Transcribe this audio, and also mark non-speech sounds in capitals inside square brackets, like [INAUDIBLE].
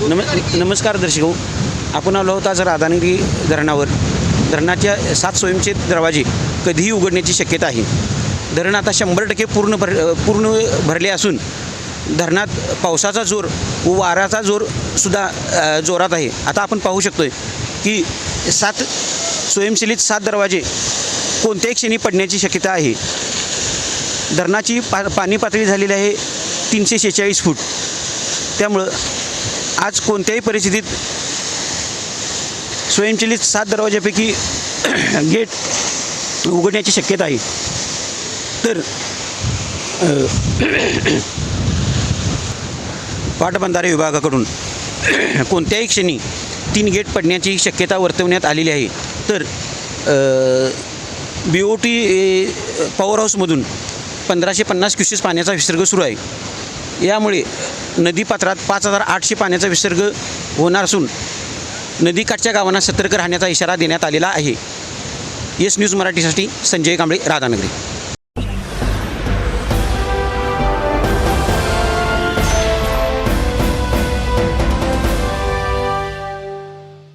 नम नमस्कार दर्शक हो. आपण आलो आहोत आज राधानगिरी धरणावर. धरणाच्या सात स्वयंचलित दरवाजे कधीही उघडण्याची शक्यता आहे. धरण आता शंभर टक्के पूर्ण भर पूर्ण भरले असून धरणात पावसाचा जोर व वाराचा जोर सुद्धा जोरात आहे. आता आपण पाहू शकतो की सात स्वयंचलित सात दरवाजे कोणत्याही क्षणी पडण्याची शक्यता आहे. धरणाची पा पाणी पातळी झालेली आहे तीनशे शेहेचाळीस फूट. त्यामुळं आज कोणत्याही परिस्थितीत स्वयंचलित सात दरवाज्यापैकी [CLEARS THROAT] गेट उघडण्याची शक्यता आहे. तर [CLEARS THROAT] पाटबंधारे विभागाकडून [CLEARS THROAT] कोणत्याही क्षणी तीन गेट पडण्याची शक्यता वर्तवण्यात आलेली आहे. तर बी ओ टी पॉवर हाऊसमधून पंधराशे पन्नास क्युसेस पाण्याचा विसर्ग सुरू आहे. यामुळे नदीपात्रात पाच हजार आठशे पाण्याचा विसर्ग होणार असून नदीकाठच्या गावांना सतर्क राहण्याचा इशारा देण्यात आलेला आहे. येस न्यूज मराठीसाठी संजय कांबळे राधानगरी.